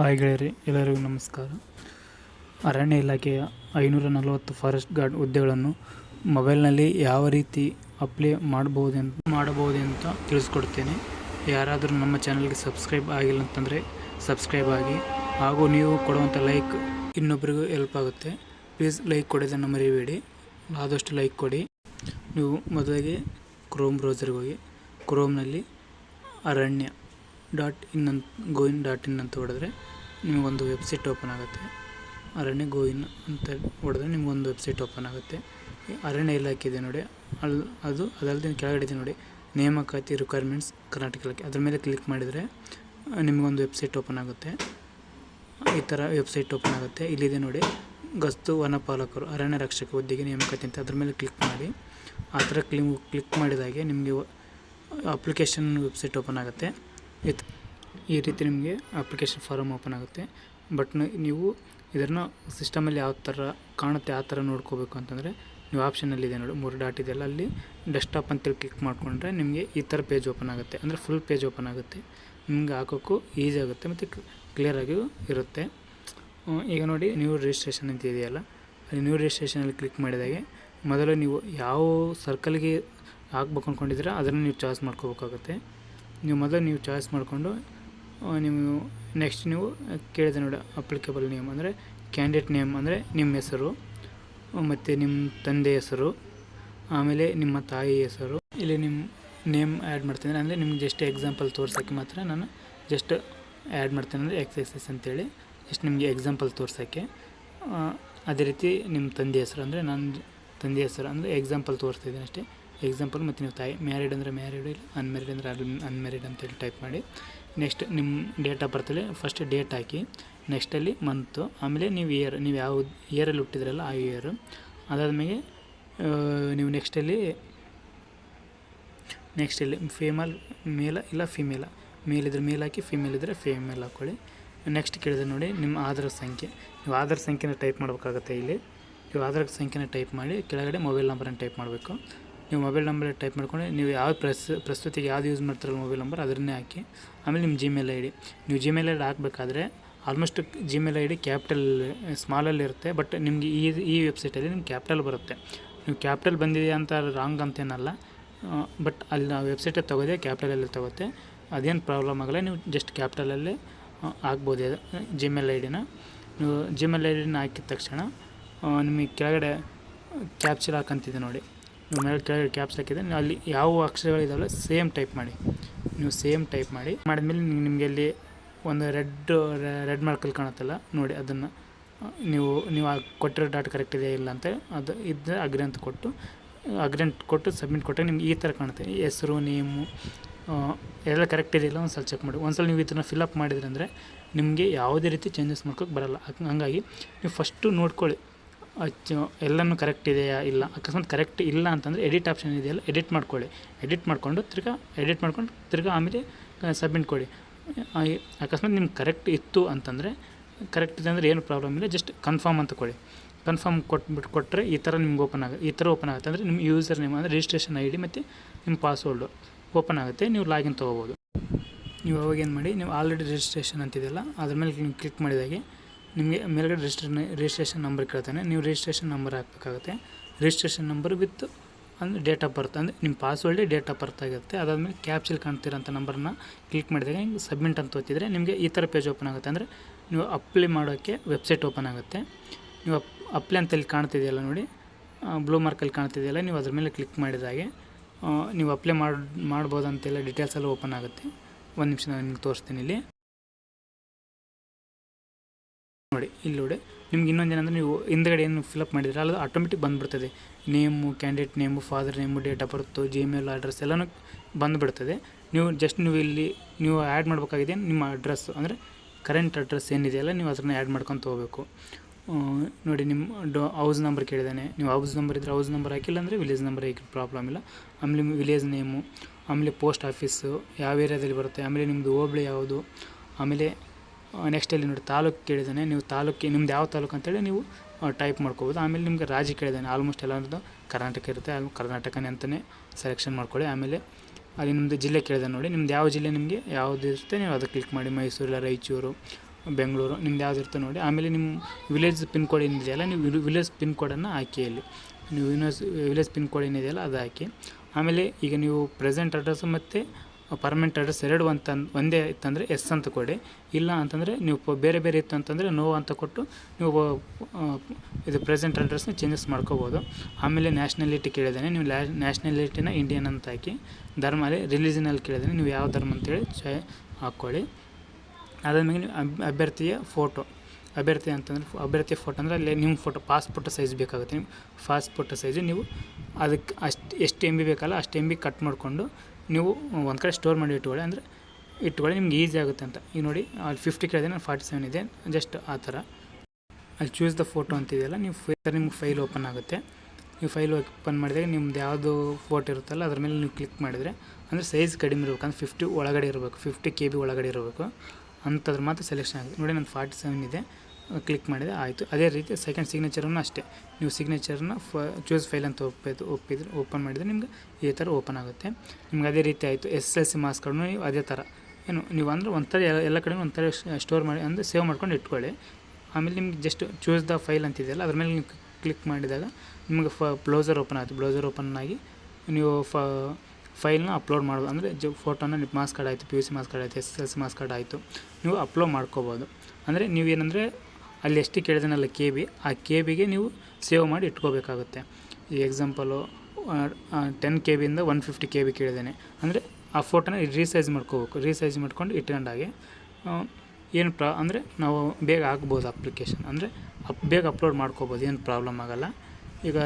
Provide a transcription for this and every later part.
Hi ಗೆಳೆಯರಿ, ಎಲ್ಲರಿಗೂ ನಮಸ್ಕಾರ. ಅರಣ್ಯ ಇಲಾಖೆಯ ಐನೂರ ನಲವತ್ತು ಫಾರೆಸ್ಟ್ ಗಾರ್ಡ್ ಹುದ್ದೆಗಳನ್ನು ಮೊಬೈಲ್ನಲ್ಲಿ ಯಾವ ರೀತಿ ಅಪ್ಲೈ ಮಾಡಬಹುದೆಂತ ಮಾಡಬಹುದೆಂತ ತಿಳಿಸ್ಕೊಡ್ತೇನೆ. ಯಾರಾದರೂ ನಮ್ಮ ಚಾನಲ್ಗೆ ಸಬ್ಸ್ಕ್ರೈಬ್ ಆಗಿಲ್ಲ ಅಂತಂದರೆ ಸಬ್ಸ್ಕ್ರೈಬ್ ಆಗಿ, ಹಾಗೂ ನೀವು ಕೊಡುವಂಥ ಲೈಕ್ ಇನ್ನೊಬ್ಬರಿಗೂ ಹೆಲ್ಪ್ ಆಗುತ್ತೆ. ಪ್ಲೀಸ್ ಲೈಕ್ ಕೊಡೋದನ್ನು ಮರಿಬೇಡಿ. ಆದಷ್ಟು ಲೈಕ್ ಕೊಡಿ. ನೀವು ಮೊದಲಿಗೆ ಕ್ರೋಮ್ ಬ್ರೌಸರ್ಗೆ ಹೋಗಿ, ಕ್ರೋಮ್ನಲ್ಲಿ ಅರಣ್ಯ ಡಾಟ್ ಇನ್ ಅಂತ ಗೋಯಿನ್ ಡಾಟ್ ಇನ್ ಅಂತ ಹೊಡೆದ್ರೆ ನಿಮಗೊಂದು ವೆಬ್ಸೈಟ್ ಓಪನ್ ಆಗುತ್ತೆ. ಅರಣ್ಯ ಗೋಯಿನ್ ಅಂತ ಹೊಡೆದ್ರೆ ನಿಮಗೊಂದು ವೆಬ್ಸೈಟ್ ಓಪನ್ ಆಗುತ್ತೆ. ಅರಣ್ಯ ಇಲಾಖೆ ಇದೆ ನೋಡಿ. ಅಲ್ಲಿ ಅದು ಅದಲ್ಲದೆ ಕೆಳಗಡೆ ಇದೆ ನೋಡಿ. ನೇಮಕಾತಿ ರಿಕ್ವೈರ್ಮೆಂಟ್ಸ್ ಕರ್ನಾಟಕ ಇಲಾಖೆ. ಅದ್ರ ಮೇಲೆ ಕ್ಲಿಕ್ ಮಾಡಿದರೆ ನಿಮಗೊಂದು ವೆಬ್ಸೈಟ್ ಓಪನ್ ಆಗುತ್ತೆ. ಈ ಥರ ವೆಬ್ಸೈಟ್ ಓಪನ್ ಆಗುತ್ತೆ. ಇಲ್ಲಿದೆ ನೋಡಿ. ಗಸ್ತು ವನಪಾಲಕರು, ಅರಣ್ಯ ರಕ್ಷಕ ಹುದ್ದೆಗೆ ನೇಮಕಾತಿ ಅಂತ ಅದ್ರ ಮೇಲೆ ಕ್ಲಿಕ್ ಮಾಡಿ. ಆ ಥರ ಕ್ಲಿಂಗ್ ಕ್ಲಿಕ್ ಮಾಡಿದಾಗೆ ನಿಮಗೆ ಅಪ್ಲಿಕೇಶನ್ ವೆಬ್ಸೈಟ್ ಓಪನ್ ಆಗುತ್ತೆ. ಇತ್ ಈ ರೀತಿ ನಿಮಗೆ ಅಪ್ಲಿಕೇಶನ್ ಫಾರಮ್ ಓಪನ್ ಆಗುತ್ತೆ. ಬಟ್ ನೀವು ಇದನ್ನು ಸಿಸ್ಟಮಲ್ಲಿ ಯಾವ ಥರ ಕಾಣುತ್ತೆ ಆ ಥರ ನೋಡ್ಕೋಬೇಕು ಅಂತಂದರೆ ನೀವು ಆಪ್ಷನಲ್ಲಿದೆ ನೋಡಿ, ಮೂರು ಡಾಟ್ ಇದೆಯಲ್ಲ ಅಲ್ಲಿ ಡೆಸ್ಕ್ಟಾಪ್ ಅಂತೇಳಿ ಕ್ಲಿಕ್ ಮಾಡಿಕೊಂಡ್ರೆ ನಿಮಗೆ ಈ ಥರ ಪೇಜ್ ಓಪನ್ ಆಗುತ್ತೆ. ಅಂದರೆ ಫುಲ್ ಪೇಜ್ ಓಪನ್ ಆಗುತ್ತೆ. ನಿಮ್ಗೆ ಹಾಕೋಕ್ಕೂ ಈಸಿ ಆಗುತ್ತೆ ಮತ್ತು ಕ್ಲಿಯರಾಗಿಯೂ ಇರುತ್ತೆ. ಈಗ ನೋಡಿ ನ್ಯೂ ರಿಜಿಸ್ಟ್ರೇಷನ್ ಅಂತ ಇದೆಯಲ್ಲ, ಅಲ್ಲಿ ನ್ಯೂ ರಿಜಿಸ್ಟ್ರೇಷನಲ್ಲಿ ಕ್ಲಿಕ್ ಮಾಡಿದಾಗೆ ಮೊದಲು ನೀವು ಯಾವ ಸರ್ಕಲ್ಗೆ ಹಾಕ್ಬೇಕು ಅಂದ್ಕೊಂಡಿದ್ದೀರಾ ಅದನ್ನು ನೀವು ಚಾಯ್ಸ್ ಮಾಡ್ಕೋಬೇಕಾಗುತ್ತೆ. ನೀವು ಮೊದಲು ನೀವು ಚಾಯ್ಸ್ ಮಾಡಿಕೊಂಡು ನೀವು ನೆಕ್ಸ್ಟ್ ನೀವು ಕೇಳಿದೆ ನೋಡಿ ಅಪ್ಲಿಕೇಬಲ್ ನೇಮ್ ಅಂದರೆ ಕ್ಯಾಂಡಿಡೇಟ್ ನೇಮ್ ಅಂದರೆ ನಿಮ್ಮ ಹೆಸರು, ಮತ್ತು ನಿಮ್ಮ ತಂದೆ ಹೆಸರು, ಆಮೇಲೆ ನಿಮ್ಮ ತಾಯಿ ಹೆಸರು. ಇಲ್ಲಿ ನಿಮ್ಮ ನೇಮ್ ಆ್ಯಡ್ ಮಾಡ್ತೀನಿ. ಅಂದರೆ ನಿಮ್ಗೆ ಜಸ್ಟ್ ಎಕ್ಸಾಂಪಲ್ ತೋರ್ಸೋಕ್ಕೆ ಮಾತ್ರ ನಾನು ಜಸ್ಟ್ ಆ್ಯಡ್ ಮಾಡ್ತೇನೆ. ಅಂದರೆ ಎಕ್ಸ್ ಎಕ್ಸ್ ಎಸ್ ಅಂತೇಳಿ ಜಸ್ಟ್ ನಿಮಗೆ ಎಕ್ಸಾಂಪಲ್ ತೋರ್ಸೋಕ್ಕೆ. ಅದೇ ರೀತಿ ನಿಮ್ಮ ತಂದೆ ಹೆಸರು ಅಂದರೆ ನನ್ನ ತಂದೆ ಹೆಸರು ಅಂದರೆ ಎಕ್ಸಾಂಪಲ್ ತೋರಿಸ್ತಿದ್ದೀನಿ ಅಷ್ಟೇ. ಎಕ್ಸಾಂಪಲ್ ಮತ್ತು ನೀವು ತಾಯಿ ಮ್ಯಾರಿಡ್ ಅಂದರೆ ಮ್ಯಾರಿಡ್ ಇಲ್ಲ ಅನ್ಮ್ಯಾರಿಡ್ ಅಂದರೆ ಅನ್ಮ್ಯಾರಿಡ್ ಅಂತೇಳಿ ಟೈಪ್ ಮಾಡಿ. ನೆಕ್ಸ್ಟ್ ನಿಮ್ಮ ಡೇಟ್ ಆಫ್ ಬರ್ತಲ್ಲಿ ಫಸ್ಟ್ ಡೇಟ್ ಹಾಕಿ ನೆಕ್ಸ್ಟಲ್ಲಿ ಮಂತು ಆಮೇಲೆ ನೀವು ಇಯರ್ ನೀವು ಯಾವ ಇಯರಲ್ಲಿ ಹುಟ್ಟಿದ್ರಲ್ಲ ಆ ಇಯರು ಅದಾದಮೇಲೆ ನೀವು ನೆಕ್ಸ್ಟಲ್ಲಿ ನೆಕ್ಸ್ಟ್ ಇಲ್ಲಿ ಫೇಮಲ್ ಮೇಲ ಇಲ್ಲ ಫಿಮೇಲ ಮೇಲ್ ಇದ್ರೆ ಮೇಲ್ ಹಾಕಿ ಫಿಮೇಲ್ ಇದ್ದರೆ ಫಿಮೇಲ್ ಹಾಕ್ಕೊಳ್ಳಿ ನೆಕ್ಸ್ಟ್ ಕೇಳಿದ್ರೆ ನೋಡಿ, ನಿಮ್ಮ ಆಧಾರ್ ಸಂಖ್ಯೆ. ನೀವು ಆಧಾರ್ ಸಂಖ್ಯೆನ ಟೈಪ್ ಮಾಡಬೇಕಾಗತ್ತೆ ಇಲ್ಲಿ. ನೀವು ಆಧಾರ್ ಸಂಖ್ಯೆನ ಟೈಪ್ ಮಾಡಿ, ಕೆಳಗಡೆ ಮೊಬೈಲ್ ನಂಬರನ್ನು ಟೈಪ್ ಮಾಡಬೇಕು. ನೀವು ಮೊಬೈಲ್ ನಂಬರ್ ಟೈಪ್ ಮಾಡ್ಕೊಂಡು ನೀವು ಯಾವ ಪ್ರಸ್, ಪ್ರಸ್ತುತಿಗೆ ಯಾವ್ದು ಯೂಸ್ ಮಾಡ್ತಾರಲ್ಲ ಮೊಬೈಲ್ ನಂಬರ್ ಅದನ್ನೇ ಹಾಕಿ, ಆಮೇಲೆ ನಿಮ್ಮ ಜಿಮೇಲ್ ಐ ಡಿ ನೀವು Gmail I D ಹಾಕಬೇಕಾದ್ರೆ almost Gmail I D capital ಸ್ಮಾಲಲ್ಲಿ ಇರುತ್ತೆ ಬಟ್ ನಿಮಗೆ ಈ ಈ ವೆಬ್ಸೈಟಲ್ಲಿ ನಿಮ್ಗೆ ಕ್ಯಾಪಿಟಲ್ ಬರುತ್ತೆ. ನೀವು ಕ್ಯಾಪಿಟಲ್ ಬಂದಿದೆ ಅಂತ ರಾಂಗ್ ಅಂತೇನಲ್ಲ ಬಟ್ ಅಲ್ಲಿ ನಾವು ವೆಬ್ಸೈಟಲ್ಲಿ ತಗೋದೆ ಕ್ಯಾಪಿಟಲಲ್ಲಿ ತಗೋತೆ. ಅದೇನು ಪ್ರಾಬ್ಲಮ್ ಆಗಲ್ಲ, ನೀವು ಜಸ್ಟ್ ಕ್ಯಾಪಿಟಲಲ್ಲಿ ಹಾಕ್ಬೋದು ಜಿಮೇಲ್ ಐ ಡಿನ ನೀವು ಜಿಮೇಲ್ ಐ ಡಿನ ಹಾಕಿದ ತಕ್ಷಣ ನಿಮಗೆ ಕೆಳಗಡೆ ಕ್ಯಾಪ್ಚರ್ ಹಾಕಂತಿದೆ ನೋಡಿ. ಮೇಲೆ ಕೆಳಗೆ ಕ್ಯಾಪ್ಸ್ ಹಾಕಿದ್ರೆ ನೀವು ಅಲ್ಲಿ ಯಾವ ಅಕ್ಷರಗಳಿದಾವಲ್ಲ ಸೇಮ್ ಟೈಪ್ ಮಾಡಿ. ನೀವು ಸೇಮ್ ಟೈಪ್ ಮಾಡಿ. ಮಾಡಿದ್ಮೇಲೆ ನಿಮಗೆ ಅಲ್ಲಿ ಒಂದು ರೆಡ್ ರೆಡ್ ಮಾರ್ಕಲ್ಲಿ ಕಾಣುತ್ತಲ್ಲ, ನೋಡಿ ಅದನ್ನು, ನೀವು ನೀವು ಕೊಟ್ಟಿರೋ ಡಾಟ್ ಕರೆಕ್ಟ್ ಇದೆಯಾ ಇಲ್ಲ ಅಂತ ಅದು ಇದ್ದರೆ ಅಗ್ರಿ ಅಂತ ಕೊಟ್ಟು ಅಗ್ರೆಂಟ್ ಕೊಟ್ಟು ಸಬ್ಮಿಟ್ ಕೊಟ್ಟರೆ ನಿಮ್ಗೆ ಈ ಥರ ಕಾಣುತ್ತೆ. ಹೆಸರು, ನೇಮು ಎಲ್ಲ ಕರೆಕ್ಟ್ ಇದೆಯಲ್ಲ ಒಂದು ಸಲ ಚೆಕ್ ಮಾಡಿ. ಒಂದ್ಸಲ ನೀವು ಇದನ್ನು ಫಿಲಪ್ ಮಾಡಿದ್ರಿ ಅಂದರೆ ನಿಮಗೆ ಯಾವುದೇ ರೀತಿ ಚೇಂಜಸ್ ಮಾಡ್ಕೋಕ್ಕೆ ಬರಲ್ಲ. ಹಂಗ್- ಹಂಗಾಗಿ ನೀವು ಫಸ್ಟು ನೋಡ್ಕೊಳ್ಳಿ. ಅಚ್ಚ, ಎಲ್ಲನೂ ಕರೆಕ್ಟ್ ಇದೆಯಾ? ಇಲ್ಲ. ಅಕಸ್ಮಾತ್ ಕರೆಕ್ಟ್ ಇಲ್ಲ ಅಂತಂದರೆ ಎಡಿಟ್ ಆಪ್ಷನ್ ಇದೆಯಲ್ಲ ಎಡಿಟ್ ಮಾಡ್ಕೊಳ್ಳಿ. ಎಡಿಟ್ ಮಾಡಿಕೊಂಡು ತಿರ್ಗಾ ಎಡಿಟ್ ಮಾಡ್ಕೊಂಡು ತಿರ್ಗಾ ಆಮೇಲೆ ಸಬ್ಮಿಟ್ ಕೊಡಿ. ಅಕಸ್ಮಾತ್ ನಿಮ್ಗೆ ಕರೆಕ್ಟ್ ಇತ್ತು ಅಂತಂದರೆ ಕರೆಕ್ಟ್ ಇದೆ ಅಂದರೆ ಏನು ಪ್ರಾಬ್ಲಮ್ ಇಲ್ಲ ಜಸ್ಟ್ ಕನ್ಫರ್ಮ್ ಅಂತ ಕೊಡಿ. ಕನ್ಫರ್ಮ್ ಕೊಟ್ಬಿಟ್ಟು ಕೊಟ್ಟರೆ ಈ ಥರ ನಿಮ್ಗೆ ಓಪನ್ ಆಗುತ್ತೆ ಈ ಥರ ಓಪನ್ ಆಗುತ್ತೆ. ಅಂದರೆ ನಿಮ್ಮ ಯೂಸರ್ ನೇಮ್ ಅಂದರೆ ರಿಜಿಸ್ಟ್ರೇಷನ್ ಐ ಡಿ ಮತ್ತು ನಿಮ್ಮ ಪಾಸ್ವರ್ಡು ಓಪನ್ ಆಗುತ್ತೆ. ನೀವು ಲಾಗಿನ್ ತೊಗೋಬೋದು. ನೀವು ಅವಾಗ ಏನು ಮಾಡಿ ನೀವು ಆಲ್ರೆಡಿ ರಿಜಿಸ್ಟ್ರೇಷನ್ ಅಂತಿದೆಯಲ್ಲ, ಅದ್ರ ಮೇಲೆ ನೀವು ಕ್ಲಿಕ್ ಮಾಡಿದಾಗೆ ನಿಮಗೆ ಮೇಲ್ಗಡೆ ರಿಜಿಸ್ಟ್ರೇಷನ್ ರಿಜಿಸ್ಟ್ರೇಷನ್ ನಂಬರ್ ಕೇಳ್ತಾನೆ. ನೀವು ರಿಜಿಸ್ಟ್ರೇಷನ್ ನಂಬರ್ ಹಾಕಬೇಕಾಗುತ್ತೆ. ರಿಜಿಸ್ಟ್ರೇಷನ್ ನಂಬರ್ ವಿತ್ ಅಂದರೆ ಡೇಟ್ ಆಫ್ ಬರ್ತ್ ಅಂದರೆ ನಿಮ್ಮ ಪಾಸ್ವರ್ಡೇ ಡೇಟ್ ಆಫ್ ಬರ್ತ್ ಆಗಿರುತ್ತೆ. ಅದಾದಮೇಲೆ ಕ್ಯಾಪ್ಚಲ್ ಕಾಣ್ತಿರೋಂಥ ನಂಬರ್ನ ಕ್ಲಿಕ್ ಮಾಡಿದಾಗ ಹಿಂಗೆ ಸಬ್ಮಿಟ್ ಅಂತ ಓದ್ತಿದ್ರೆ ನಿಮಗೆ ಈ ಥರ ಪೇಜ್ ಓಪನ್ ಆಗುತ್ತೆ. ಅಂದರೆ ನೀವು ಅಪ್ಲೈ ಮಾಡೋಕ್ಕೆ ವೆಬ್ಸೈಟ್ ಓಪನ್ ಆಗುತ್ತೆ. ನೀವು ಅಪ್ ಅಪ್ಲೈ ಅಂತ ಇಲ್ಲಿ ಕಾಣ್ತಿದೆಯಲ್ಲ ನೋಡಿ. ಬ್ಲೂ ಮಾರ್ಕಲ್ಲಿ ಕಾಣ್ತಿದೆಯಲ್ಲ, ನೀವು ಅದ್ರ ಮೇಲೆ ಕ್ಲಿಕ್ ಮಾಡಿದಾಗೆ ನೀವು ಅಪ್ಲೈ ಮಾಡಿ, ಮಾಡ್ಬೋದಂತೆಲ್ಲ ಡೀಟೇಲ್ಸ್ ಎಲ್ಲ ಓಪನ್ ಆಗುತ್ತೆ. ಒಂದು ನಿಮಿಷ ನಾನು ನಿಮ್ಗೆ ತೋರಿಸ್ತೀನಿ ಇಲ್ಲಿ. ನೋಡಿ, ಇಲ್ಲಿ ನೋಡಿ. ನಿಮ್ಗೆ ಇನ್ನೊಂದು ಏನಂದರೆ ನೀವು ಹಿಂದ್ಗಡೆ ಏನು ಫಿಲಪ್ ಮಾಡಿದ್ರೆ ಅದು automatic ಬಂದುಬಿಡ್ತದೆ. Name candidate name father name date of birth Gmail address ಎಲ್ಲನೂ ಬಂದುಬಿಡ್ತದೆ. ನೀವು ಜಸ್ಟ್ ನೀವು ಇಲ್ಲಿ ನೀವು ಆ್ಯಡ್ ಮಾಡಬೇಕಾಗಿದೆ ನಿಮ್ಮ ಅಡ್ರೆಸ್ ಅಂದರೆ ಕರೆಂಟ್ ಅಡ್ರೆಸ್ ಏನಿದೆಯಲ್ಲ ನೀವು ಅದನ್ನ ಆ್ಯಡ್ ಮಾಡ್ಕೊಂತ ಹೋಗಬೇಕು. ನೋಡಿ ನಿಮ್ಮ ಡೊ ಹೌಸ್ ನಂಬರ್ ಕೇಳಿದ್ದಾನೆ ನೀವು ಹೌಸ್ ನಂಬರ್ ಇದ್ದರೆ ಹೌಸ್ ನಂಬರ್ ಹಾಕಿಲ್ಲ ಅಂದರೆ ವಿಲೇಜ್ ನಂಬರ್ ಹಾಕಿ ಪ್ರಾಬ್ಲಮ್ ಇಲ್ಲ. ಆಮೇಲೆ ವಿಲೇಜ್ ನೇಮು ಆಮೇಲೆ ಪೋಸ್ಟ್ ಆಫೀಸು ಯಾವ ಏರಿಯಾದಲ್ಲಿ ಬರುತ್ತೆ, ಆಮೇಲೆ ನಿಮ್ಮದು ಹೋಬಳಿ ಯಾವುದು, ಆಮೇಲೆ ನೆಕ್ಸ್ಟಲ್ಲಿ ನೋಡಿ ತಾಲೂಕು ಕೇಳಿದ್ದಾನೆ ನೀವು ತಾಲೂಕು, ನಿಮ್ದು ಯಾವ ತಾಲೂಕು ಅಂತೇಳಿ ನೀವು ಟೈಪ್ ಮಾಡ್ಕೋಬೋದು. ಆಮೇಲೆ ನಿಮಗೆ ರಾಜ್ಯ ಕೇಳಿದ್ದಾನೆ ಆಲ್ಮೋಸ್ಟ್ ಎಲ್ಲರದ್ದು ಕರ್ನಾಟಕ ಇರುತ್ತೆ. ಅಲ್ಲಿ ಕರ್ನಾಟಕನೇ ಅಂತಲೇ ಸೆಲೆಕ್ಷನ್ ಮಾಡ್ಕೊಳ್ಳಿ. ಆಮೇಲೆ ಅಲ್ಲಿ ನಿಮ್ಮದು ಜಿಲ್ಲೆ ಕೇಳಿದೆ ನೋಡಿ. ನಿಮ್ದು ಯಾವ ಜಿಲ್ಲೆ ನಿಮಗೆ ಯಾವುದು ಇರುತ್ತೆ, ನೀವು ಅದಕ್ಕೆ ಕ್ಲಿಕ್ ಮಾಡಿ. ಮೈಸೂರು, ಇಲ್ಲ ರಾಯಚೂರು, ಬೆಂಗಳೂರು, ನಿಮ್ದು ಯಾವ್ದು ಇರುತ್ತೆ ನೋಡಿ. ಆಮೇಲೆ ನಿಮ್ಮ ವಿಲೇಜ್ ಪಿನ್ ಕೋಡ್ ಏನಿದೆಯಲ್ಲ, ನೀವು ವಿಲೇಜ್ ಪಿನ್ ಕೋಡನ್ನು ಹಾಕಿ ಇಲ್ಲಿ ನೀವು ವಿಲೇಜ್ ವಿಲೇಜ್ ಪಿನ್ ಕೋಡ್ ಏನಿದೆಯಲ್ಲ, ಅದು ಹಾಕಿ. ಆಮೇಲೆ ಈಗ ನೀವು ಪ್ರೆಸೆಂಟ್ ಅಡ್ರೆಸ್ಸು ಮತ್ತು ಪರ್ಮನೆಂಟ್ ಅಡ್ರೆಸ್ ಎರಡು ಅಂತ ಒಂದೇ ಇತ್ತಂದರೆ ಎಸ್ ಅಂತ ಕೊಡಿ. ಇಲ್ಲ ಅಂತಂದರೆ ನೀವು ಬೇರೆ ಬೇರೆ ಇತ್ತು ಅಂತಂದರೆ ನೋ ಅಂತ ಕೊಟ್ಟು ನೀವು ಇದು ಪ್ರೆಸೆಂಟ್ ಅಡ್ರೆಸ್ನ ಚೇಂಜಸ್ ಮಾಡ್ಕೋಬೋದು. ಆಮೇಲೆ ನ್ಯಾಷನಾಲಿಟಿ ಕೇಳಿದ್ದೇನೆ. ನೀವು ನ್ಯಾಷನಾಲಿಟಿನ ಇಂಡಿಯನ್ ಅಂತ ಹಾಕಿ, ಧರ್ಮ ಅಲ್ಲಿ ರಿಲಿಜನಲ್ಲಿ ಕೇಳಿದ್ದೇನೆ. ನೀವು ಯಾವ ಧರ್ಮ ಅಂತೇಳಿ ಚ ಹಾಕ್ಕೊಳ್ಳಿ. ಅದಾದಮೇಲೆ ನೀವು ಅಭ್ಯರ್ಥಿಯ ಫೋಟೋ. ಅಭ್ಯರ್ಥಿ ಅಂತಂದ್ರೆ ಅಭ್ಯರ್ಥಿಯ ಫೋಟೋ ಅಂದರೆ ಅಲ್ಲಿ ನಿಮ್ಮ ಫೋಟೋ, ಪಾಸ್ಪೋರ್ಟ್ ಸೈಜ್ ಬೇಕಾಗುತ್ತೆ. ನಿಮ್ಮ ಪಾಸ್ಪೋರ್ಟ್ ಸೈಜು ನೀವು ಅದಕ್ಕೆ ಅಷ್ಟು ಎಷ್ಟು ಎಂ ಬಿ ಬೇಕಲ್ಲ ಅಷ್ಟು ಎಂ ಬಿ ಕಟ್ ಮಾಡಿಕೊಂಡು ನೀವು ಒಂದು ಕಡೆ ಸ್ಟೋರ್ ಮಾಡಿ ಇಟ್ಕೊಳ್ಳಿ ಅಂದರೆ ಇಟ್ಕೊಳ್ಳಿ ನಿಮ್ಗೆ ಈಸಿ ಆಗುತ್ತೆ ಅಂತ. ಈಗ ನೋಡಿ, ಅಲ್ಲಿ ಫಿಫ್ಟಿ ಕೇಳಿದೆ ನಾನು ಫಾರ್ಟಿ ಸೆವೆನ್ ಇದೆ. ಜಸ್ಟ್ ಆ ಥರ. ಅಲ್ಲಿ ಚೂಸ್ ದ ಫೋಟೋ ಅಂತಿದೆಯಲ್ಲ ನೀವು ಫೈ ನಿಮ್ಗೆ ಫೈಲ್ ಓಪನ್ ಆಗುತ್ತೆ. ನೀವು ಫೈಲ್ ಓಪನ್ ಮಾಡಿದಾಗ ನಿಮ್ದು ಯಾವುದು ಫೋಟೋ ಇರುತ್ತಲ್ಲ, ಅದ್ರ ಮೇಲೆ ನೀವು ಕ್ಲಿಕ್ ಮಾಡಿದರೆ, ಅಂದರೆ ಸೈಜ್ ಕಡಿಮೆ ಇರಬೇಕು. ಅಂದರೆ ಫಿಫ್ಟಿ ಒಳಗಡೆ ಇರಬೇಕು. ಫಿಫ್ಟಿ ಕೆ ಬಿ ಒಳಗಡೆ ಇರಬೇಕು. ಅಂಥದ್ರ ಮಾತ್ರ ಸೆಲೆಕ್ಷನ್ ಆಗುತ್ತೆ. ನೋಡಿ, ನಾನು ಫಾರ್ಟಿ ಸೆವೆನ್ ಇದೆ. ಕ್ಲಿಕ್ ಮಾಡಿದೆ ಆಯಿತು. ಅದೇ ರೀತಿ ಸೆಕೆಂಡ್ ಸಿಗ್ನೇಚರನ್ನು ಅಷ್ಟೇ. ನೀವು ಸಿಗ್ನೇಚರ್ನ ಫ ಚೂಸ್ ಫೈಲ್ ಅಂತ ಒಪ್ಪಿದ್ದು ಒಪ್ಪಿದ್ರೆ ಓಪನ್ ಮಾಡಿದರೆ ನಿಮ್ಗೆ ಈ ಥರ ಓಪನ್ ಆಗುತ್ತೆ. ನಿಮ್ಗೆ ಅದೇ ರೀತಿ ಆಯಿತು. ಎಸ್ ಎಲ್ ಸಿ ಮಾರ್ಕ್ಸ್ ಕಾರ್ಡ್ನು ನೀವು ಅದೇ ಥರ ಏನು, ನೀವು ಅಂದರೆ ಒಂಥರ ಎಲ್ಲ ಕಡೆ ಒಂಥರ ಸ್ಟೋರ್ ಮಾಡಿ, ಅಂದರೆ ಸೇವ್ ಮಾಡ್ಕೊಂಡು ಇಟ್ಕೊಳ್ಳಿ. ಆಮೇಲೆ ನಿಮ್ಗೆ ಜಸ್ಟ್ ಚೂಸ್ ದ ಫೈಲ್ ಅಂತಿದೆಯಲ್ಲ ಅದ್ರ ಮೇಲೆ ನೀವು ಕ್ಲಿಕ್ ಮಾಡಿದಾಗ ನಿಮಗೆ ಫ ಬ್ಲೌಸರ್ ಓಪನ್ ಆಯಿತು ಬ್ಲೌಸರ್ ಓಪನ್ ಆಗಿ ನೀವು ಫ ಫೈಲ್ನ ಅಪ್ಲೋಡ್ ಮಾಡೋದು ಅಂದರೆ ಜ ಫೋಟೋನ ನಿಮ್ಮ ಮಾಸ್ಕ್ ಕಾರ್ಡ್ ಆಯಿತು P U C marks card ಆಯಿತು S L C marks card ಆಯಿತು. ನೀವು ಅಪ್ಲೋಡ್ ಮಾಡ್ಕೋಬೋದು. ಅಂದರೆ ನೀವೇನಂದರೆ ಅಲ್ಲಿ ಎಷ್ಟು ಕೇಳಿದನಲ್ಲ ಕೆ ಬಿ ಆ ಕೆ ಬಿಗೆ ನೀವು ಸೇವ್ ಮಾಡಿ ಇಟ್ಕೋಬೇಕಾಗುತ್ತೆ. ಈ ಎಕ್ಸಾಂಪಲು ಟೆನ್ ಕೆ ಬಿಯಿಂದ ಒನ್ ಫಿಫ್ಟಿ ಕೆ ಬಿ ಕೇಳಿದ್ದೇನೆ. ಅಂದರೆ ಆ ಫೋಟೋನ ರೀಸೈಜ್ ಮಾಡ್ಕೋಬೇಕು. ರೀಸೈಜ್ ಮಾಡ್ಕೊಂಡು ಇಟ್ಕೊಂಡಾಗೆ ಏನು ಪ್ರಾ, ಅಂದರೆ ನಾವು ಬೇಗ ಹಾಕ್ಬೋದು ಅಪ್ಲಿಕೇಶನ್ ಅಂದರೆ ಅಪ್, ಬೇಗ ಅಪ್ಲೋಡ್ ಮಾಡ್ಕೋಬೋದು, ಏನು ಪ್ರಾಬ್ಲಮ್ ಆಗೋಲ್ಲ. ಈಗ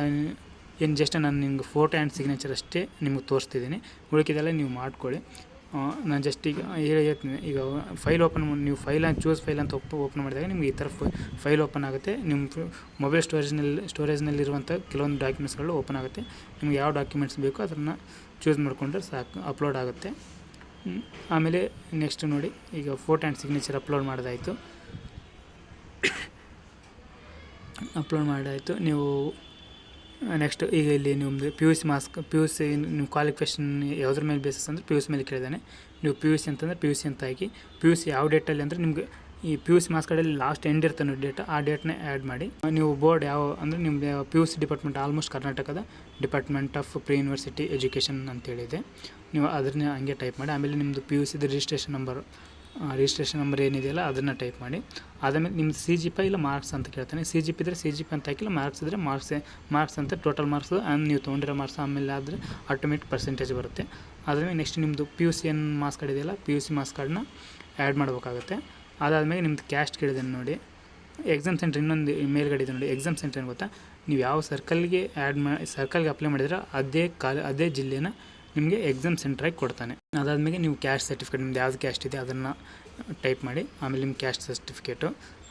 ಏನು ಜಸ್ಟ್ ನಾನು ನಿಮ್ಗೆ ಫೋಟೋ ಆ್ಯಂಡ್ ಸಿಗ್ನೇಚರ್ ಅಷ್ಟೇ ನಿಮ್ಗೆ ತೋರಿಸ್ತಿದ್ದೀನಿ. ಉಳಿಕಿದೆಲ್ಲ ನೀವು ಮಾಡ್ಕೊಳ್ಳಿ. ನಾನು ಜಸ್ಟ್ ಈಗ ಹೇಳ್ತೀನಿ. ಈಗ ಫೈಲ್ ಓಪನ್ ನೀವು ಫೈಲ್ ಚೂಸ್ ಫೈಲ್ ಅಂತ ಓಪನ್ ಮಾಡಿದಾಗ ನಿಮ್ಗೆ ಈ ಥರ ಫೈಲ್ ಓಪನ್ ಆಗುತ್ತೆ. ನಿಮ್ಮ ಮೊಬೈಲ್ ಸ್ಟೋರೇಜ್ನಲ್ಲಿ ಸ್ಟೋರೇಜ್ನಲ್ಲಿರುವಂಥ ಕೆಲವೊಂದು ಡಾಕ್ಯುಮೆಂಟ್ಸ್ಗಳು ಓಪನ್ ಆಗುತ್ತೆ. ನಿಮ್ಗೆ ಯಾವ ಡಾಕ್ಯುಮೆಂಟ್ಸ್ ಬೇಕೋ ಅದನ್ನು ಚೂಸ್ ಮಾಡಿಕೊಂಡ್ರೆ ಸಾಕು ಅಪ್ಲೋಡ್ ಆಗುತ್ತೆ. ಆಮೇಲೆ ನೆಕ್ಸ್ಟ್ ನೋಡಿ, ಈಗ ಫೋಟೋ ಆ್ಯಂಡ್ ಸಿಗ್ನೇಚರ್ ಅಪ್ಲೋಡ್ ಮಾಡೋದಾಯಿತು. ಅಪ್ಲೋಡ್ ಮಾಡಾಯಿತು ನೀವು ನೆಕ್ಸ್ಟ್ ಈಗ ಇಲ್ಲಿ ನಿಮ್ಮದು P U C marks P U C ನಿಮ್ಮ ಕ್ವಾಲಿಫಿಕೇಷನ್ ಯಾವುದ್ರ ಮೇಲೆ ಬೇಸಸ್ ಅಂದರೆ ಪಿ ಯು ಸಿ ಮೇಲೆ ಕೇಳಿದ್ದಾನೆ. ನೀವು ಪಿ ಯು ಸಿ ಅಂತಂದರೆ ಪಿ ಯು ಸಿ ಅಂತ ಹಾಕಿ ಪಿ ಯು ಸಿ ಯಾವ ಡೇಟಲ್ಲಿ ಅಂದರೆ ನಿಮಗೆ ಈ P U C marks last end ಇರ್ತಾನೆ ನೋಡಿ ಡೇಟ್ ಆ ಡೇಟ್ನ ಆ್ಯಡ್ ಮಾಡಿ. ನೀವು ಬೋರ್ಡ್ ಯಾವ ಅಂದರೆ ನಿಮ್ಮದು P U C department almost ಕರ್ನಾಟಕದ department of pre university education ಅಂತೇಳಿದೆ ನೀವು ಅದನ್ನೇ ಹಂಗೆ ಟೈಪ್ ಮಾಡಿ, ಆಮೇಲೆ ನಿಮ್ಮದು ಪಿ ಯು ಸಿದು ರಿಜಿಸ್ಟ್ರೇಷನ್ ನಂಬರ್ ರಿಜಿಸ್ಟ್ರೇಷನ್ ನಂಬರ್ ಏನಿದೆಯಲ್ಲ, ಅದನ್ನು ಟೈಪ್ ಮಾಡಿ. ಅದಾದಮೇಲೆ ನಿಮ್ದು ಸಿ ಜಿ ಪಿ ಇಲ್ಲ ಮಾರ್ಕ್ಸ್ ಅಂತ ಕೇಳ್ತಾನೆ. ಸಿ ಜಿ ಪಿ ಇದ್ದರೆ ಸಿ ಜಿ ಪಿ ಅಂತ ಹಾಕಿಲ್ಲ ಮಾರ್ಕ್ಸ್ ಇದ್ದರೆ ಮಾರ್ಕ್ಸ್ ಮಾರ್ಕ್ಸ್ ಅಂತ ಟೋಟಲ್ ಮಾರ್ಕ್ಸ್ ನೀವು ತೊಗೊಂಡಿರೋ ಮಾರ್ಕ್ಸ್ ಆಮೇಲೆ ಆದರೆ ಆಟೋಮೆಟಿಕ್ ಪರ್ಸೆಂಟೇಜ್ ಬರುತ್ತೆ. ಅದಾದಮೇಲೆ ನೆಕ್ಸ್ಟ್ ನಿಮ್ಮದು ಪಿ ಯು ಸಿ ಏನು ಮಾರ್ಕ್ಸ್ ಕಾರ್ಡ್ ಇದೆಯಲ್ಲ ಪಿ ಯು ಸಿ ಮಾರ್ಕ್ಸ್ ಕಾರ್ಡ್ನ ಆ್ಯಡ್ ಮಾಡಬೇಕಾಗುತ್ತೆ. ಅದಾದಮೇಲೆ ನಿಮ್ಮದು ಕ್ಯಾಸ್ಟ್ ಕೇಳಿದೆ ನೋಡಿ. ಎಕ್ಸಾಮ್ ಸೆಂಟರ್ ಇನ್ನೊಂದು ಮೇಲ್ಗಡೆ ಇದೆ ನೋಡಿ. ಎಕ್ಸಾಮ್ ಸೆಂಟರ್ ಏನು ಗೊತ್ತಾ? ನೀವು ಯಾವ ಸರ್ಕಲ್ಗೆ ಆ್ಯಡ್ ಮಾ ಸರ್ಕಲ್ಗೆ ಅಪ್ಲೈ ಮಾಡಿದ್ರೆ ಅದೇ ಕಾಲ, ಅದೇ ಜಿಲ್ಲೆನ ನಿಮಗೆ ಎಕ್ಸಾಮ್ ಸೆಂಟ್ರಾಗಿ ಕೊಡ್ತಾನೆ. ಅದಾದಮೇಲೆ ನೀವು ಕ್ಯಾಸ್ಟ್ ಸರ್ಟಿಫಿಕೇಟ್ ನಿಮ್ದು ಯಾವ್ದು ಕ್ಯಾಸ್ಟ್ ಇದೆ ಅದನ್ನು ಟೈಪ್ ಮಾಡಿ, ಆಮೇಲೆ ನಿಮ್ಮ ಕ್ಯಾಶ್ ಸರ್ಟಿಫಿಕೇಟು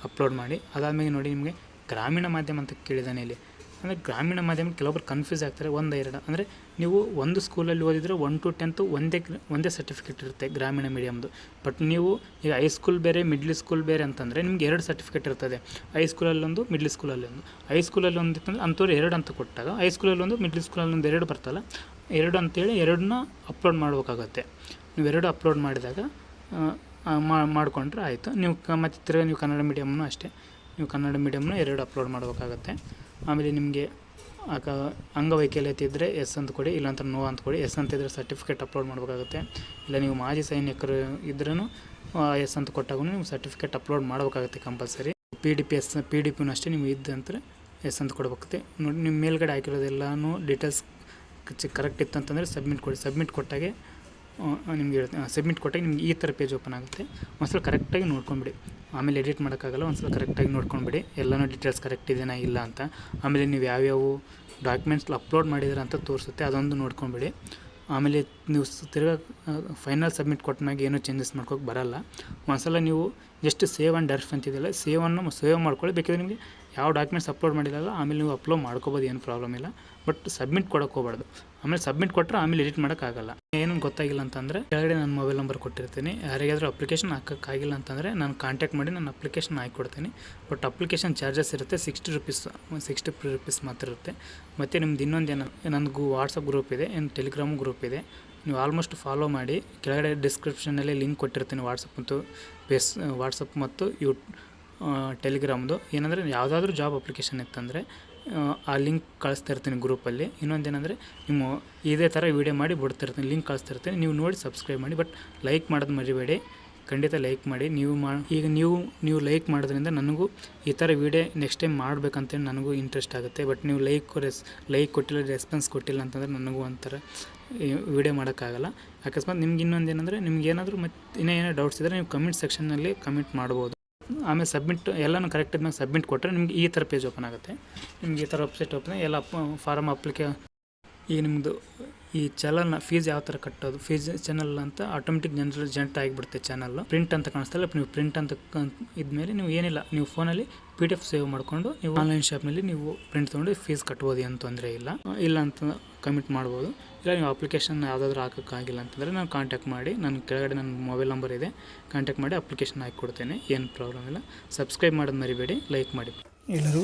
ಅಪ್ಲೋಡ್ ಮಾಡಿ ಅದಾದಮೇಲೆ ನೋಡಿ ನಿಮಗೆ ಗ್ರಾಮೀಣ ಮಾಧ್ಯಮ ಅಂತ ಕೇಳಿದಾನೆ ಇಲ್ಲಿ. ಅಂದರೆ ಗ್ರಾಮೀಣ ಮಾಧ್ಯಮ ಕೆಲವೊಬ್ರು ಕನ್ಫ್ಯೂಸ್ ಆಗ್ತಾರೆ, ಒಂದು ಎರಡು. ಅಂದರೆ ನೀವು ಒಂದು ಸ್ಕೂಲಲ್ಲಿ ಓದಿದರೆ ಒನ್ ಟು ಟೆಂತು ಒಂದೇ ಒಂದೇ ಸರ್ಟಿಫಿಕೇಟ್ ಇರುತ್ತೆ ಗ್ರಾಮೀಣ ಮೀಡಿಯಮ್ದು ಬಟ್ ನೀವು ಈಗ ಹೈಸ್ಕೂಲ್ ಬೇರೆ ಮಿಡ್ಲ್ ಸ್ಕೂಲ್ ಬೇರೆ ಅಂತಂದರೆ ನಿಮ್ಗೆ ಎರಡು ಸರ್ಟಿಫಿಕೇಟ್ ಇರ್ತದೆ. ಹೈಸ್ಕೂಲಲ್ಲಿ ಒಂದು ಮಿಡ್ಲ್ ಸ್ಕೂಲಲ್ಲಿ ಒಂದು. ಹೈಸ್ಕೂಲಲ್ಲಿ ಒಂದು ಇತ್ತಂದ್ರೆ ಅಂಥವ್ರು ಎರಡು ಅಂತ ಕೊಟ್ಟಾಗ ಹೈಸ್ಕೂಲಲ್ಲಿ ಒಂದು ಮಿಡ್ಲ್ ಸ್ಕೂಲಲ್ಲಿ ಒಂದು ಎರಡು ಬರ್ತಲ್ಲ. ಎರಡು ಅಂತೇಳಿ ಎರಡನ್ನ ಅಪ್ಲೋಡ್ ಮಾಡಬೇಕಾಗತ್ತೆ. ನೀವು ಎರಡು ಅಪ್ಲೋಡ್ ಮಾಡಿದಾಗ ಮಾಡಿಕೊಂಡ್ರೆ ಆಯಿತು. ನೀವು ಕ, ಮತ್ತು ತಿರ್ಗಿ ನೀವು ಕನ್ನಡ ಮೀಡಿಯಮ್ನು ಅಷ್ಟೇ. ನೀವು ಕನ್ನಡ ಮೀಡಿಯಮ್ನ ಎರಡು ಅಪ್ಲೋಡ್ ಮಾಡಬೇಕಾಗತ್ತೆ. ಆಮೇಲೆ ನಿಮಗೆ ಆಗ ಅಂಗವೈಕಲ್ಯತೆ ಇದ್ದರೆ ಎಸ್ ಅಂತ ಕೊಡಿ ಇಲ್ಲಾಂತ ನೋ ಅಂತ ಕೊಡಿ. ಎಸ್ ಅಂತ ಇದ್ದರೆ ಸರ್ಟಿಫಿಕೇಟ್ ಅಪ್ಲೋಡ್ ಮಾಡಬೇಕಾಗುತ್ತೆ. ಇಲ್ಲ ನೀವು ಮಾಜಿ ಸೈನಿಕರು ಇದ್ರೂ ಎಸ್ ಅಂತ ಕೊಟ್ಟಾಗೂ ನೀವು ಸರ್ಟಿಫಿಕೇಟ್ ಅಪ್ಲೋಡ್ ಮಾಡಬೇಕಾಗುತ್ತೆ compulsory P D P S P D ಪಿನೂ ಅಷ್ಟೇ, ನೀವು ಇದ್ದಂತೆ ಎಸ್ ಅಂತ ಕೊಡಬೇಕಾಗುತ್ತೆ. ನೋಡಿ, ನಿಮ್ಮ ಮೇಲ್ಗಡೆ ಹಾಕಿರೋದೆಲ್ಲನೂ ಡೀಟೇಲ್ಸ್ ಕರೆಕ್ಟ್ ಇತ್ತು ಅಂತಂದರೆ ಸಬ್ಮಿಟ್ ಕೊಡಿ ಸಬ್ಮಿಟ್ ಕೊಟ್ಟಾಗೆ ನಿಮಗೆ ಸಬ್ಮಿಟ್ ಕೊಟ್ಟಾಗ ನಿಮ್ಗೆ ಈ ಥರ ಪೇಜ್ ಓಪನ್ ಆಗುತ್ತೆ. ಒಂದ್ಸಲ ಕರೆಕ್ಟಾಗಿ ನೋಡ್ಕೊಂಬಿಡಿ ಆಮೇಲೆ ಎಡಿಟ್ ಮಾಡೋಕ್ಕಾಗಲ್ಲ, ಒಂದ್ಸಲ ಕರೆಕ್ಟಾಗಿ ನೋಡ್ಕೊಂಬಿಡಿ ಎಲ್ಲನೂ ಡೀಟೇಲ್ಸ್ ಕರೆಕ್ಟ್ ಇದೆಯಾ ಇಲ್ಲ ಅಂತ. ಆಮೇಲೆ ನೀವು ಯಾವ್ಯಾವ ಡಾಕ್ಯುಮೆಂಟ್ಸ್ ಅಪ್ಲೋಡ್ ಮಾಡಿದ್ದೀರ ಅಂತ ತೋರಿಸುತ್ತೆ, ಅದೊಂದು ನೋಡ್ಕೊಂಬಿಡಿ ಆಮೇಲೆ ನೀವು ತಿರ್ಗಾ ಫೈನಲ್ ಸಬ್ಮಿಟ್ ಕೊಟ್ಟ ಮ್ಯಾಗ ಏನೂ ಚೇಂಜಸ್ ಮಾಡ್ಕೋಕೆ ಬರಲ್ಲ. ಒಂದ್ಸಲ ನೀವು ಜಸ್ಟ್ ಸೇವ್ ಆ್ಯಂಡ್ ಡರ್ಫ್ ಅಂತಿದೆಯಲ್ಲ ಸೇವನ್ನು ಸೇವ್ ಮಾಡ್ಕೊಳ್ಳಿ. ಬೇಕಿದ್ರೆ ನಿಮಗೆ ಯಾವ ಡಾಕ್ಯುಮೆಂಟ್ಸ್ ಅಪ್ಲೋಡ್ ಮಾಡಿರಲ್ಲ ಆಮೇಲೆ ನೀವು ಅಪ್ಲೋಡ್ ಮಾಡ್ಕೋಬೋದು, ಏನು ಪ್ರಾಬ್ಲಮ್ ಇಲ್ಲ. ಬಟ್ ಸಬ್ಮಿಟ್ ಕೊಡೋಕೆ ಹೋಗ್ಬಾರ್ದು. ಆಮೇಲೆ ಸಬ್ಮಿಟ್ ಕೊಟ್ಟರೆ ಆಮೇಲೆ ಎಡಿಟ್ ಮಾಡೋಕ್ಕಾಗಲ್ಲ. ಏನೂ ಗೊತ್ತಾಗಿಲ್ಲ ಅಂತಂದರೆ ಕೆಳಗಡೆ ನನ್ನ ಮೊಬೈಲ್ ನಂಬರ್ ಕೊಟ್ಟಿರ್ತೀನಿ. ಯಾರಿಗಾದರೂ ಅಪ್ಲಿಕೇಶನ್ ಹಾಕೋಕ್ಕಾಗಿಲ್ಲ ಅಂತಂದರೆ ನಾನು ಕಾಂಟ್ಯಾಕ್ಟ್ ಮಾಡಿ ನಾನು ಅಪ್ಲಿಕೇಶನ್ ಹಾಕ್ಕೊಡ್ತೀನಿ. ಬಟ್ ಅಪ್ಲಿಕೇಶನ್ ಚಾರ್ಜಸ್ ಇರುತ್ತೆ, ಸಿಕ್ಸ್ಟಿ ರುಪೀಸ್ ಸಿಕ್ಸ್ಟಿ ರುಪೀಸ್ ಮಾತ್ರ ಇರುತ್ತೆ. ಮತ್ತು ನಿಮ್ದು ಇನ್ನೊಂದು ಏನು ನನಗೂ ವಾಟ್ಸಪ್ ಗ್ರೂಪ್ ಇದೆ, ಏನು ಟೆಲಿಗ್ರಾಮ್ ಗ್ರೂಪ್ ಇದೆ. ನೀವು ಆಲ್ಮೋಸ್ಟ್ ಫಾಲೋ ಮಾಡಿ. ಕೆಳಗಡೆ ಡಿಸ್ಕ್ರಿಪ್ಷನಲ್ಲಿ ಲಿಂಕ್ ಕೊಟ್ಟಿರ್ತೀನಿ ವಾಟ್ಸಪ್ ಮತ್ತು ಫೇಸ್, ವಾಟ್ಸಪ್ ಮತ್ತು ಯೂ ಟೆಲಿಗ್ರಾಮ್ದು. ಏನಂದರೆ ಯಾವುದಾದ್ರೂ ಜಾಬ್ ಅಪ್ಲಿಕೇಶನ್ ಇತ್ತಂದರೆ ಆ ಲಿಂಕ್ ಕಳಿಸ್ತಾ ಇರ್ತೀನಿ ಗ್ರೂಪಲ್ಲಿ ಇನ್ನೊಂದು ಏನಂದರೆ, ನಿಮ್ಮ ಇದೇ ಥರ ವೀಡಿಯೋ ಮಾಡಿ ಬಿಡ್ತಿರ್ತೀನಿ ಲಿಂಕ್ ಕಳಿಸ್ತಾ ಇರ್ತೀನಿ. ನೀವು ನೋಡಿ ಸಬ್ಸ್ಕ್ರೈಬ್ ಮಾಡಿ ಬಟ್ ಲೈಕ್ ಮಾಡೋದು ಮರಿಬೇಡಿ. ಖಂಡಿತ ಲೈಕ್ ಮಾಡಿ. ನೀವು ಮಾ, ಈಗ ನೀವು ನೀವು ಲೈಕ್ ಮಾಡೋದ್ರಿಂದ ನನಗೂ ಈ ಥರ ವೀಡಿಯೋ ನೆಕ್ಸ್ಟ್ ಟೈಮ್ ಮಾಡಬೇಕಂತೇಳಿ ನನಗೂ ಇಂಟ್ರೆಸ್ಟ್ ಆಗುತ್ತೆ. ಬಟ್ ನೀವು ಲೈಕ್ ರೆಸ್ ಲೈಕ್ ಕೊಟ್ಟಿಲ್ಲ ರೆಸ್ಪಾನ್ಸ್ ಕೊಟ್ಟಿಲ್ಲ ಅಂತಂದ್ರೆ ನನಗೂ ಒಂಥರ ವೀಡಿಯೋ ಮಾಡೋಕ್ಕಾಗಲ್ಲ. ಅಕಸ್ಮಾತ್ ನಿಮ್ಗೆ ಇನ್ನೊಂದು ಏನಂದರೆ, ನಿಮ್ಗೆ ಏನಾದರೂ ಮತ್ತೆ ಇನ್ನೂ ಏನೋ ಡೌಟ್ಸ್ ಇದ್ದರೆ ನೀವು ಕಮೆಂಟ್ ಸೆಕ್ಷನ್ನಲ್ಲಿ ಕಮೆಂಟ್ ಮಾಡ್ಬೋದು. ಆಮೇಲೆ ಸಬ್ಮಿಟ್ ಎಲ್ಲನೂ ಕರೆಕ್ಟ್ ಇದ್ದಾಗ ಸಬ್ಮಿಟ್ ಕೊಟ್ಟರೆ ನಿಮ್ಗೆ ಈ ಥರ ಪೇಜ್ ಓಪನ್ ಆಗುತ್ತೆ. ನಿಮ್ಗೆ ಈ ಥರ ವೆಬ್ಸೈಟ್ ಓಪನ್ ಎಲ್ಲ ಫಾರಮ್ ಅಪ್ಲಿಕೆ ಈ ನಿಮ್ಮದು ಈ ಚಾನಲ್ನ ಫೀಸ್ ಯಾವ ಥರ ಕಟ್ಟೋದು ಫೀಸ್ ಚಾನಲ್ ಅಂತ ಆಟೋಮೆಟಿಕ್ ಜನರಲ್ ಜಂಟ್ ಆಗಿಬಿಡುತ್ತೆ ಚಾನಲ್ ಪ್ರಿಂಟ್ ಅಂತ ಕಾಣಿಸ್ತಲ್ಲ ನೀವು ಪ್ರಿಂಟ್ ಅಂತ ಇದ್ಮೇಲೆ ನೀವು ಏನಿಲ್ಲ, ನೀವು ಫೋನಲ್ಲಿ ಪಿ ಡಿ ಎಫ್ ಸೇವ್ ಮಾಡಿಕೊಂಡು ನೀವು ಆನ್ಲೈನ್ ಶಾಪ್ನಲ್ಲಿ ನೀವು ಪ್ರಿಂಟ್ ತೊಗೊಂಡು ಫೀಸ್ ಕಟ್ಬೋದು ಏನು ತೊಂದರೆ ಇಲ್ಲ. ಇಲ್ಲ ಅಂತ ಕಮಿಟ್ ಮಾಡ್ಬೋದು. ಇಲ್ಲ, ನೀವು ಅಪ್ಲಿಕೇಶನ್ ಯಾವುದಾದ್ರೂ ಹಾಕೋಕ್ಕಾಗಿಲ್ಲ ಅಂತಂದರೆ ನಾನು ಕಾಂಟ್ಯಾಕ್ಟ್ ಮಾಡಿ, ನನ್ನ ಕೆಳಗಡೆ ನನ್ನ ಮೊಬೈಲ್ ನಂಬರ್ ಇದೆ ಕಾಂಟ್ಯಾಕ್ಟ್ ಮಾಡಿ ಅಪ್ಲಿಕೇಶನ್ ಹಾಕಿ ಕೊಡ್ತೇನೆ ಏನು ಪ್ರಾಬ್ಲಮ್ ಇಲ್ಲ. ಸಬ್ಸ್ಕ್ರೈಬ್ ಮಾಡೋದು ಮರಿಬೇಡಿ ಲೈಕ್ ಮಾಡಿ. ಎಲ್ಲರೂ